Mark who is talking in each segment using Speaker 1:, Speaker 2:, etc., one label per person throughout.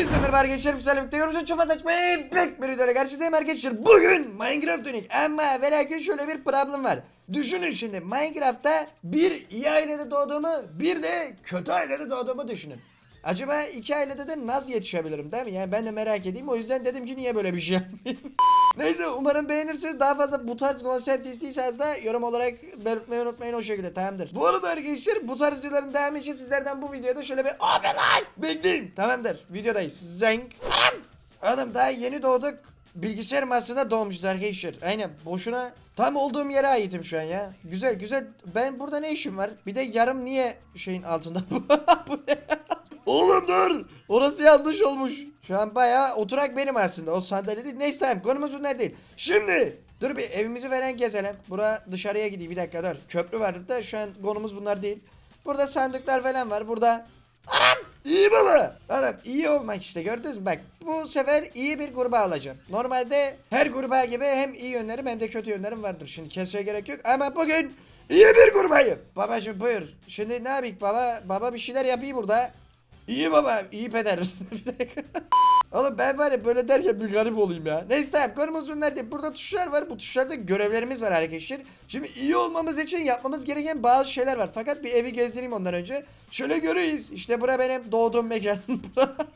Speaker 1: Hepinize merhaba arkadaşlar. Bu selam yorumcu çok fazla açmayı pek bir videoyla karşınızdayım arkadaşlar. Bugün Minecraft dönük ama ve lakin şöyle bir problem var. Düşünün şimdi Minecraft'ta bir iyi ailede doğduğumu bir de kötü ailede doğduğumu düşünün. Acaba iki ailede de nasıl yetişebilirim değil mi? Yani ben de merak edeyim. O yüzden dedim ki niye böyle bir şey yapmayayım. Neyse umarım beğenirsiniz. Daha fazla bu tarz konsept istiyorsanız da yorum olarak belirtmeyi unutmayın o şekilde tamamdır. Bu arada arkadaşlar bu tarz videoların devamı için sizlerden bu videoda şöyle bir abi like bekleyin. Tamamdır videodayız. Zenk. Oğlum daha yeni doğduk. Bilgisayar masasında doğmuşuz arkadaşlar. Aynen boşuna tam olduğum yere aitim şu an ya. Güzel güzel. Ben burada ne işim var? Bir de yarım niye şeyin altında bu? bu ne? Oğlum dur. Orası yanlış olmuş. Şu an bayağı oturak benim aslında. O sandalye değil. Neyse tamam konumuz bunlar değil. Şimdi dur bir evimizi falan gezelim. Bura dışarıya gideyim bir dakika dur. Köprü vardı da şu an konumuz bunlar değil. Burada sandıklar falan var. Burada Anam! İyi baba. Oğlum iyi olmak işte gördünüz mü? Bak bu sefer iyi bir gruba alacağım. Normalde her gruba gibi hem iyi yönlerim hem de kötü yönlerim vardır. Şimdi kesmeye gerek yok ama bugün iyi bir grubayım. Babacım buyur. Şimdi ne yapayım baba? Baba bir şeyler yapayım burada. İyi baba, iyi peder. Bir. Oğlum ben var ya böyle derken bir garip olayım ya. Neyse tamam konumuz bunlar değil. Burada tuşlar var. Bu tuşlarda görevlerimiz var arkadaşlar. Şimdi iyi olmamız için yapmamız gereken bazı şeyler var. Fakat bir evi gezdireyim ondan önce. Şöyle görüyoruz. İşte bura benim doğduğum mekan. Bura-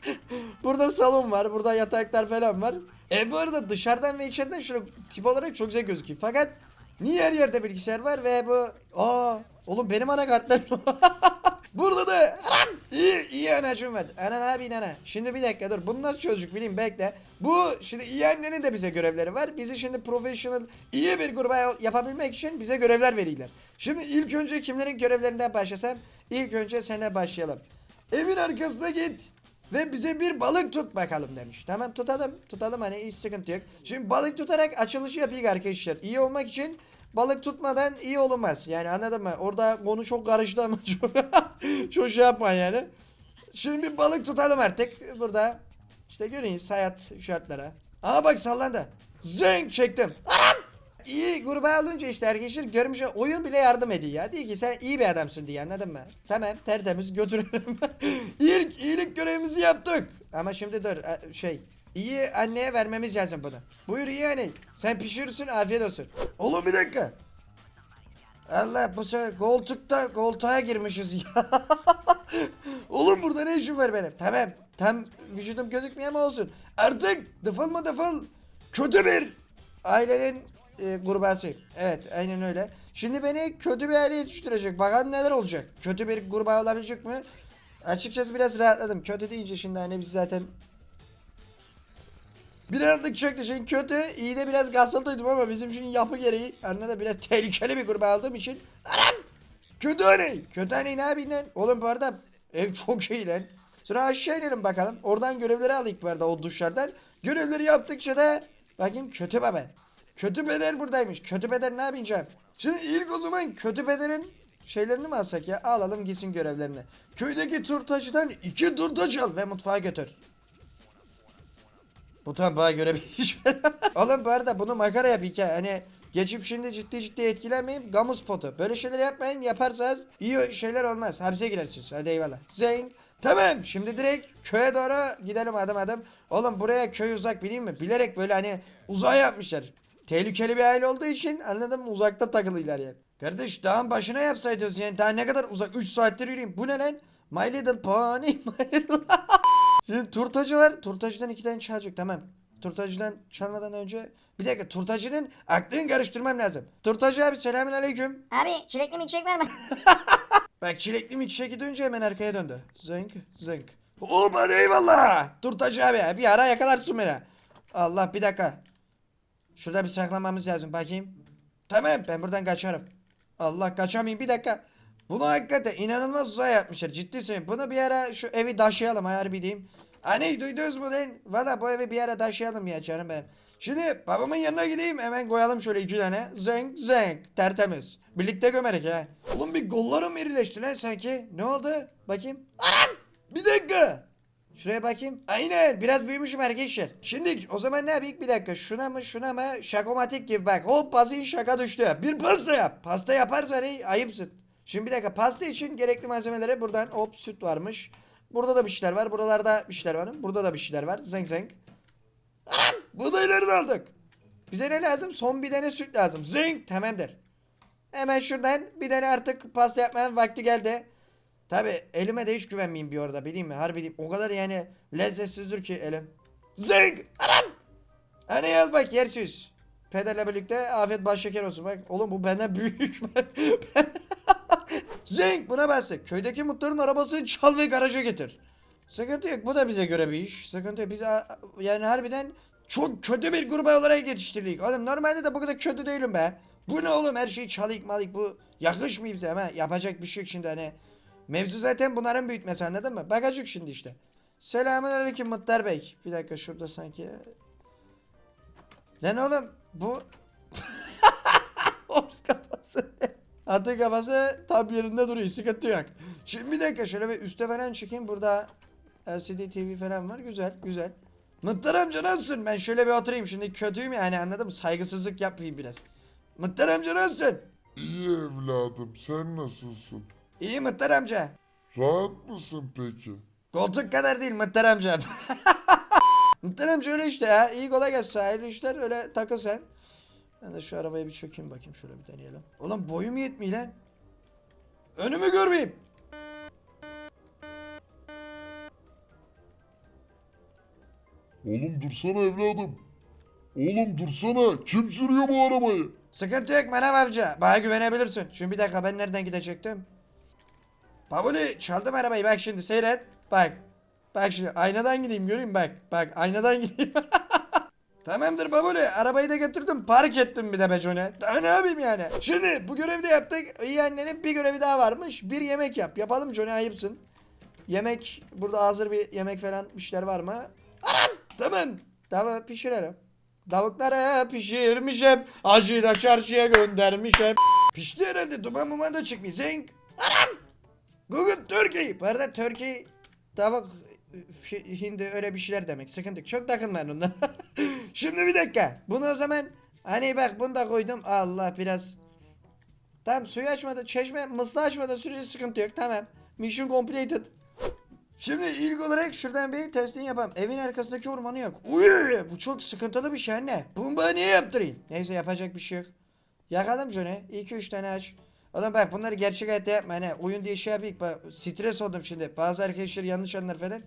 Speaker 1: burada salon var. Burada yataklar falan var. E bu arada dışarıdan ve içeriden şöyle tip olarak çok güzel gözüküyor. Fakat niye her yerde bilgisayar var ve bu... Aa, oğlum benim anakartlarım. Burada da iyi iyi anacım var. Anan abi nana. Şimdi bir dakika dur. Bunu nasıl çocuk bileyim bekle. Bu şimdi iyi annenin de bize görevleri var. Bizi şimdi professional iyi bir gruba yapabilmek için bize görevler veriyorlar. Şimdi ilk önce kimlerin görevlerinden başlasam? İlk önce sene başlayalım. Evin arkasına git. Ve bize bir balık tut bakalım demiş. Tamam tutalım. Tutalım hani hiç sıkıntı yok. Şimdi balık tutarak açılışı yapayım arkadaşlar. İyi olmak için balık tutmadan iyi olmaz. Yani anladın mı? Orada konu çok karıştı ama çok, çok şey yapma yani. Şimdi bir balık tutalım artık. Burada işte görüyorsunuz hayat şartlara. Aa bak sallandı. Zeng çektim. Anam! İyi gruba olunca işte arkadaşlar görmüş oyun bile yardım ediyor ya. Diyor ki sen iyi bir adamsın diye anladın mı? Tamam tertemiz götürelim. İlk iyilik görevimizi yaptık. Ama şimdi dur e, şey iyi anneye vermemiz lazım bunu. Buyur iyi anne. Sen pişirirsin afiyet olsun. Oğlum bir dakika. Allah bu sefer koltukta koltuğa girmişiz ya. Oğlum burada ne işim var benim? Tamam. Tam vücudum gözükmüyor ama olsun. Artık dıfıl mı dıfıl kötü bir ailenin e, gurbası. Evet aynen öyle. Şimdi beni kötü bir aile yetiştirecek. Bakalım neler olacak. Kötü bir kurbağa olabilecek mi? Açıkçası biraz rahatladım. Kötü deyince şimdi hani biz zaten bir anlık çöktü. Şimdi kötü, iyi de biraz gasıldıydım ama bizim şimdi yapı gereği anladın biraz tehlikeli bir kurbağa olduğum için. Anam! Kötü hani. Kötü hani ne yapayım lan? Oğlum arada ev çok iyi lan. Sonra aşağı inelim bakalım. Oradan görevleri alayım bu arada o duşlardan. Görevleri yaptıkça da bakayım kötü baba. Kötü beder buradaymış. Kötü beder ne yapacağım? Şimdi ilk o zaman kötü bederin şeylerini mi alsak ya? Alalım gitsin görevlerini. Köydeki turtacıdan iki turtaç al ve mutfağa götür. Bu tam bana göre bir iş. Oğlum bu arada bunu makara yap hikaye. Hani geçip şimdi ciddi ciddi etkilenmeyip gamu spotu. Böyle şeyler yapmayın yaparsanız iyi şeyler olmaz. Hapse girersiniz. Hadi eyvallah. Zeng. Tamam şimdi direkt köye doğru gidelim adım adım. Oğlum buraya köy uzak bileyim mi? Bilerek böyle hani uzağa yapmışlar. Tehlikeli bir aile olduğu için anladın mı uzakta takılıyorlar yani. Kardeş dağın başına yapsaydınız yani daha ne kadar uzak 3 saattir yürüyeyim. Bu ne lan? My little pony. My little... Şimdi turtacı var. Turtacıdan iki tane çalacak tamam. Turtacıdan çalmadan önce bir dakika turtacının aklını karıştırmam lazım. Turtacı abi selamün aleyküm.
Speaker 2: Abi çilekli mi içecek var mı?
Speaker 1: Bak çilekli mi çiçek dönünce hemen arkaya döndü. Zınk zınk. Oğlum hadi eyvallah. Turtacı abi bir ara yakalarsın beni. Allah bir dakika. Şurada bir saklamamız lazım bakayım. Tamam ben buradan kaçarım. Allah kaçamayayım bir dakika. Bunu hakikaten inanılmaz uzağa yapmışlar ciddi söylüyorum. Bunu bir ara şu evi taşıyalım ayar bir diyeyim. Hani duydunuz mu lan? Valla bu evi bir ara taşıyalım ya canım benim. Şimdi babamın yanına gideyim hemen koyalım şöyle iki tane. Zenk zenk tertemiz. Birlikte gömerek ha. Oğlum bir kollarım irileşti lan sanki. Ne oldu? Bakayım. Anam! Bir dakika. Şuraya bakayım. Aynen biraz büyümüşüm arkadaşlar. Şimdi o zaman ne yapayım bir dakika. Şuna mı şuna mı şakomatik gibi bak. Hop bazın şaka düştü. Bir pasta yap. Pasta yaparsan iyi ayıpsın. Şimdi bir dakika pasta için gerekli malzemelere buradan hop süt varmış. Burada da bir şeyler var. Buralarda bir şeyler var. Burada da bir şeyler var. Zeng zeng. Anam! Buğdayları da aldık. Bize ne lazım? Son bir tane süt lazım. Zing! Tamamdır. Hemen şuradan bir tane artık pasta yapmanın vakti geldi. Tabi elime de hiç güvenmeyeyim bir orada bileyim mi? Harbi diyeyim. O kadar yani lezzetsizdir ki elim. Zing! Anam! Hani al bak yersiz. Pederle birlikte afiyet baş şeker olsun bak. Oğlum bu benden büyük. Ben... Zing! Buna bastık. Köydeki mutların arabasını çal ve garaja getir. Sıkıntı yok. Bu da bize göre bir iş. Sıkıntı yok. Biz yani harbiden çok kötü bir gruba olarak yetiştirdik. Oğlum normalde de bu kadar kötü değilim be. Bu ne oğlum her şey çalık malık bu yakışmıyor bize ama yapacak bir şey yok şimdi hani. Mevzu zaten bunların büyütmesi anladın mı? Bakacak şimdi işte. Selamun aleyküm Muhtar Bey. Bir dakika şurada sanki. Lan oğlum bu... Omuz kafası. Atı kafası tam yerinde duruyor. Sıkıntı yok. Şimdi bir dakika şöyle bir üste falan çıkayım. Burada LCD TV falan var. Güzel güzel. Mıttar amca nasılsın? Ben şöyle bir oturayım. Şimdi kötüyüm yani anladın mı? Saygısızlık yapmayayım biraz. Mıttar amca nasılsın?
Speaker 2: İyi evladım, sen nasılsın?
Speaker 1: İyi Mıttar amca.
Speaker 2: Rahat mısın peki?
Speaker 1: Koltuk kadar değil Mıttar amca. Mıttar amca öyle işte ya. İyi kolay gelsin. Hayırlı işler öyle takıl sen. Ben de şu arabaya bir çökeyim bakayım şöyle bir deneyelim. Ulan boyum yetmiyor lan. Önümü görmeyeyim.
Speaker 2: Oğlum dursana evladım. Oğlum dursana. Kim sürüyor bu arabayı?
Speaker 1: Sıkıntı yok Manav amca. Bana güvenebilirsin. Şimdi bir dakika ben nereden gidecektim? Pabuli çaldım arabayı bak şimdi seyret. Bak. Bak şimdi aynadan gideyim göreyim bak. Bak aynadan gideyim. Tamamdır Babuli arabayı da götürdüm park ettim bir de be Johnny. Daha ne yapayım yani? Şimdi bu görevi de yaptık. İyi annenin bir görevi daha varmış. Bir yemek yap. Yapalım Johnny ayıpsın. Yemek burada hazır bir yemek falan bir şeyler var mı? Aram! Tamam. Tamam pişirelim. Tavukları pişirmişim. Acıyı da çarşıya göndermişim. Pişti herhalde. Duman muman da çıkmış. Zeng. Aram! Google Turkey. Bu arada Turkey tavuk hindi öyle bir şeyler demek. Sıkıntı. Çok takılmayın ondan. Şimdi bir dakika. Bunu o zaman hani bak bunu da koydum. Allah biraz. Tamam suyu açmadı. Çeşme mıslı açmadı sürece sıkıntı yok. Tamam. Mission completed. Şimdi ilk olarak şuradan bir testini yapalım. Evin arkasındaki ormanı yok. Uy, bu çok sıkıntılı bir şey anne. Bana niye yaptırayım? Neyse yapacak bir şey yok. Yakalım Johnny. 2-3 tane aç. Oğlum bak bunları gerçek hayatta yapma. Hani oyun diye şey yapayım. Bak, stres oldum şimdi. Bazı arkadaşlar yanlış anlar falan.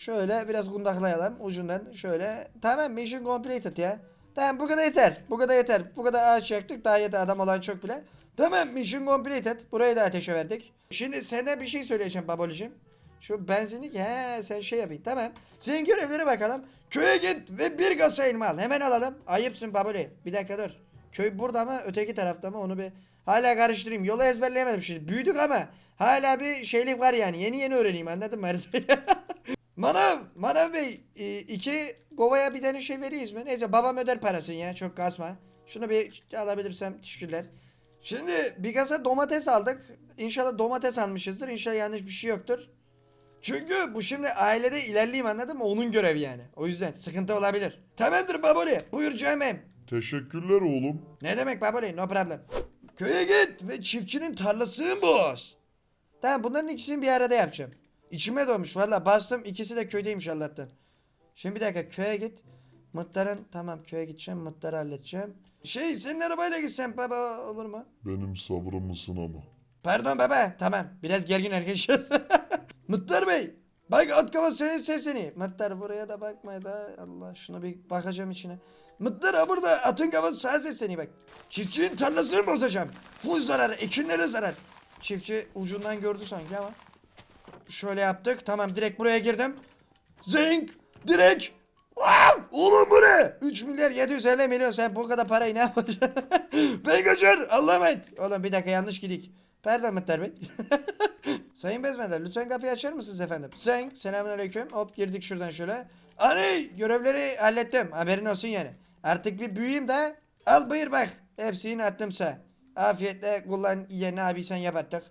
Speaker 1: Şöyle biraz kundaklayalım ucundan. Şöyle. Tamam mission completed ya. Tamam bu kadar yeter. Bu kadar yeter. Bu kadar ağaç yaktık. Daha yeter adam olan çok bile. Tamam mission completed. Burayı da ateşe verdik. Şimdi senden bir şey söyleyeceğim babalicim. Şu benzinlik he sen şey yapayım tamam. Senin görevlere bakalım. Köye git ve bir kasa elma al. Hemen alalım. Ayıpsın baboli. Bir dakika dur. Köy burada mı öteki tarafta mı onu bir hala karıştırayım. Yolu ezberleyemedim şimdi. Büyüdük ama hala bir şeylik var yani. Yeni yeni öğreneyim anladın mı? Manav, Manav Bey e, iki kovaya bir tane şey veriyiz mi? Neyse babam öder parasını ya çok kasma. Şunu bir alabilirsem teşekkürler. Şimdi bir kasa domates aldık. İnşallah domates almışızdır. İnşallah yanlış bir şey yoktur. Çünkü bu şimdi ailede ilerleyeyim anladın mı? Onun görevi yani. O yüzden sıkıntı olabilir. Tamamdır baboli. Buyur Cemem.
Speaker 2: Teşekkürler oğlum.
Speaker 1: Ne demek baboli? No problem. Köye git ve çiftçinin tarlasını boz. Tamam bunların ikisini bir arada yapacağım. İçime doğmuş valla bastım ikisi de köydeymiş Allah'tan. Şimdi bir dakika köye git. Mıttarın tamam köye gideceğim mıttarı halledeceğim. Şey senin arabayla gitsen baba olur mu?
Speaker 2: Benim sabrımı sınama.
Speaker 1: Pardon baba tamam biraz gergin arkadaşlar. Mıttar Bey bak at kafa senin sesini. Mıttar buraya da bakma da Allah şuna bir bakacağım içine. Mıttar ha burada atın kafası sağ sesini bak. Çiftçinin tarlasını bozacağım. Full zarar ekinlere zarar. Çiftçi ucundan gördü sanki ama. Şöyle yaptık tamam direkt buraya girdim. Zing direkt. Wow! Oğlum bu ne? 3 milyar 750 milyon sen bu kadar parayı ne yapacaksın? ben kaçar Allah'a emanet. Oğlum bir dakika yanlış gidik. Pardon Mıttar Bey. Sayın Bezmenler lütfen kapıyı açar mısınız efendim? Sayın selamünaleyküm. Hop girdik şuradan şöyle. Hani görevleri hallettim. Haberin olsun yani. Artık bir büyüyeyim de. Al buyur bak. Hepsini attımsa. Afiyetle kullan yerine abi sen yap artık.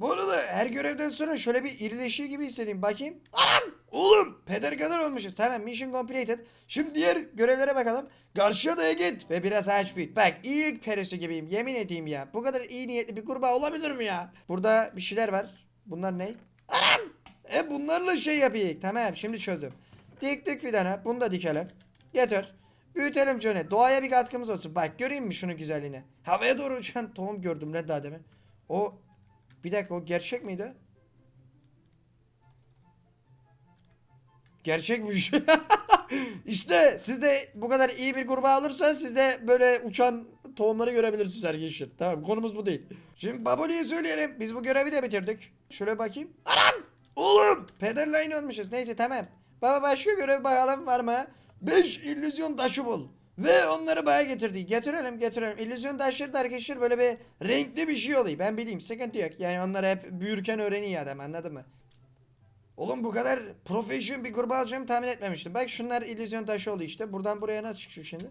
Speaker 1: Bu arada her görevden sonra şöyle bir irileşiyor gibi hissedeyim. Bakayım. Anam! Oğlum peder kadar olmuşuz. Tamam mission completed. Şimdi diğer görevlere bakalım. Karşı adaya git ve biraz ağaç büyüt. Bak iyilik perisi gibiyim. Yemin edeyim ya. Bu kadar iyi niyetli bir kurbağa olabilir mi ya? Burada bir şeyler var. Bunlar ne? Anam! E bunlarla şey yapayım. Tamam şimdi çözdüm. Diktik fidana. Bunu da dikelim. Getir. Büyütelim Johnny. Doğaya bir katkımız olsun. Bak göreyim mi şunun güzelliğini? Havaya doğru uçan tohum gördüm lan daha demin. O bir dakika o gerçek miydi? Gerçekmiş. işte siz de bu kadar iyi bir gruba alırsanız siz de böyle uçan tohumları görebilirsiniz arkadaşlar. Tamam konumuz bu değil. Şimdi Baboli'ye söyleyelim. Biz bu görevi de bitirdik. Şöyle bakayım. Anam! Oğlum! Pedal line olmuşuz. Neyse tamam. Baba başka görev bakalım var mı? 5 illüzyon taşı bul. Ve onları bana getirdi. Getirelim getirelim. İllüzyon taşları da böyle bir renkli bir şey oluyor. Ben bileyim sıkıntı yok. Yani onları hep büyürken öğreniyor adam anladın mı? Oğlum bu kadar profesyonel bir gruba alacağımı tahmin etmemiştim. Bak şunlar illüzyon taşı oldu işte. Buradan buraya nasıl çıkıyor şimdi?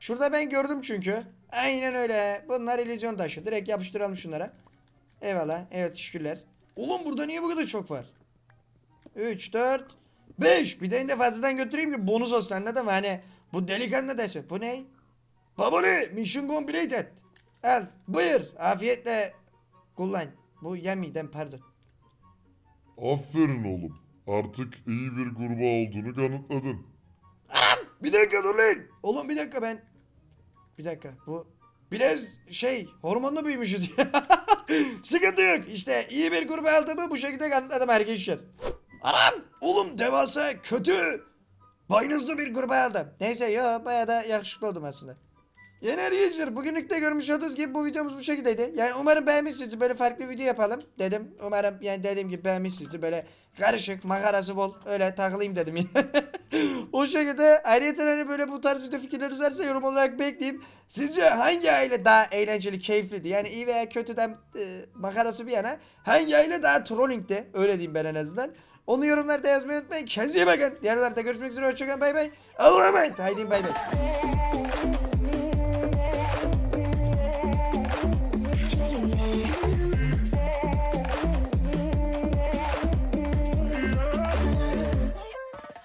Speaker 1: Şurada ben gördüm çünkü. Aynen öyle. Bunlar illüzyon taşı. Direkt yapıştıralım şunlara. Eyvallah. Evet teşekkürler. Oğlum burada niye bu kadar çok var? 3, 4, 5. Bir de fazladan götüreyim ki bonus olsun anladın mı? Hani bu delikanlı taşı. Bu ne? Baboli mission completed. Al buyur. Afiyetle kullan. Bu yemiden pardon.
Speaker 2: Aferin oğlum. Artık iyi bir gruba olduğunu kanıtladın.
Speaker 1: Bir dakika dur lan. Oğlum bir dakika ben. Bir dakika bu biraz şey hormonlu büyümüşüz. Sıkıntı yok. İşte iyi bir gruba aldığımı bu şekilde kanıtladım arkadaşlar. Aram. Oğlum devasa kötü. Boynuzlu bir gruba aldım. Neyse yo baya da yakışıklı oldum aslında. Yeni arkadaşlar bugünlük de görmüş olduğunuz gibi bu videomuz bu şekildeydi. Yani umarım beğenmişsinizdir. Böyle farklı video yapalım dedim. Umarım yani dediğim gibi beğenmişsinizdir. Böyle karışık makarası bol öyle takılayım dedim. o şekilde ayrıca hani böyle bu tarz video fikirleriniz varsa yorum olarak bekleyeyim. Sizce hangi aile daha eğlenceli, keyifliydi? Yani iyi veya kötüden e, makarası bir yana hangi aile daha trollingdi? Öyle diyeyim ben en azından. Onu yorumlarda yazmayı unutmayın. Kendinize iyi bakın. Diğer videolarda görüşmek üzere. Hoşçakalın. Bay bay. Allah'a emanet. Haydi bay bay.